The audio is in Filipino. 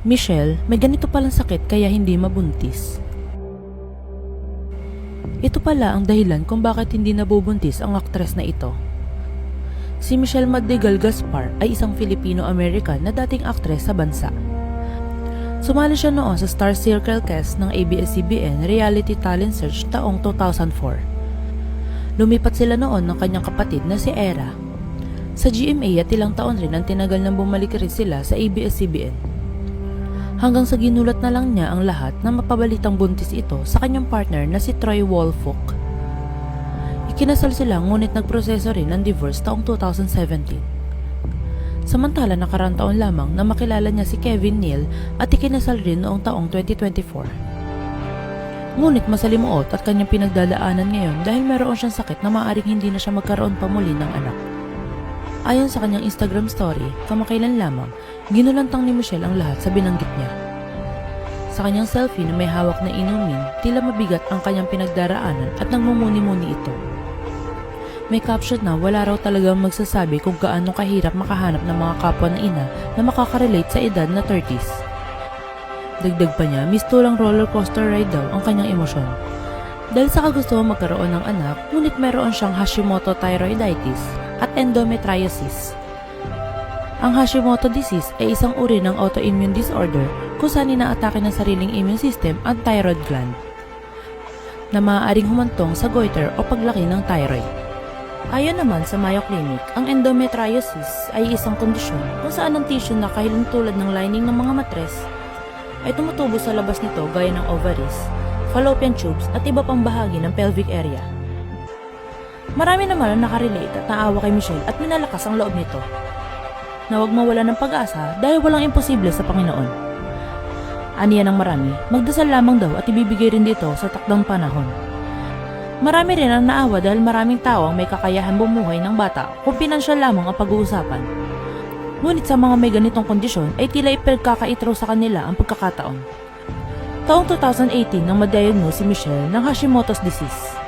Michelle, may ganito palang sakit kaya hindi mabuntis. Ito pala ang dahilan kung bakit hindi nabubuntis ang aktres na ito. Si Michelle Madrigal Gaspar ay isang Filipino-American na dating aktres sa bansa. Sumali siya noon sa Star Circle cast ng ABS-CBN Reality Talent Search taong 2004. Lumipat sila noon ng kanyang kapatid na si Era. Sa GMA at ilang taon rin ang tinagal nang bumalik rin sila sa ABS-CBN hanggang sa ginulat na lang niya ang lahat na mapabalitang buntis ito sa kanyang partner na si Troy Wolfolk. Ikinasal sila ngunit nagproseso rin ng divorce taong 2017. Samantala nakarang taon lamang na makilala niya si Kevin Neal at ikinasal rin noong taong 2024. Ngunit masalimuot at kanyang pinagdadaanan ngayon dahil meron siyang sakit na maaaring hindi na siya magkaroon pa muli ng anak. Ayon sa kanyang Instagram story, kamakailan lamang, ginulantang ni Michelle ang lahat sa binanggit niya. Sa kanyang selfie na may hawak na inumin, tila mabigat ang kanyang pinagdaraanan at nangmumuni-muni ito. May caption na wala raw talagang magsasabi kung gaano kahirap makahanap ng mga kapwa na ina na makakarelate sa edad na 30s. Dagdag pa niya, mistulang roller coaster ride daw ang kanyang emosyon. Dahil sa kagustuhan magkaroon ng anak, ngunit meron siyang Hashimoto thyroiditis at endometriosis. Ang Hashimoto disease ay isang uri ng autoimmune disorder kung saan inaatake ng sariling immune system ang thyroid gland na maaaring humantong sa goiter o paglaki ng thyroid. Ayon naman sa Mayo Clinic, ang endometriosis ay isang kondisyon kung saan ang tissue na kahilong tulad ng lining ng mga matres ay tumutubo sa labas nito gaya ng ovaries, fallopian tubes at iba pang bahagi ng pelvic area. Marami naman ang nakarelate at naawa kay Michelle at minalakas ang loob nito. Na huwag mawala ng pag-asa dahil walang imposible sa Panginoon. Aniya ng marami, magdasal lamang daw at ibibigay rin dito sa takdang panahon. Marami rin ang naawa dahil maraming tao ang may kakayahan bumuhay ng bata kung pinansyal lamang ang pag-uusapan. Ngunit sa mga may ganitong kondisyon ay tila ipagkakaitraw sa kanila ang pagkakataon. Taong 2018 nang madiagnose si Michelle ng Hashimoto's disease.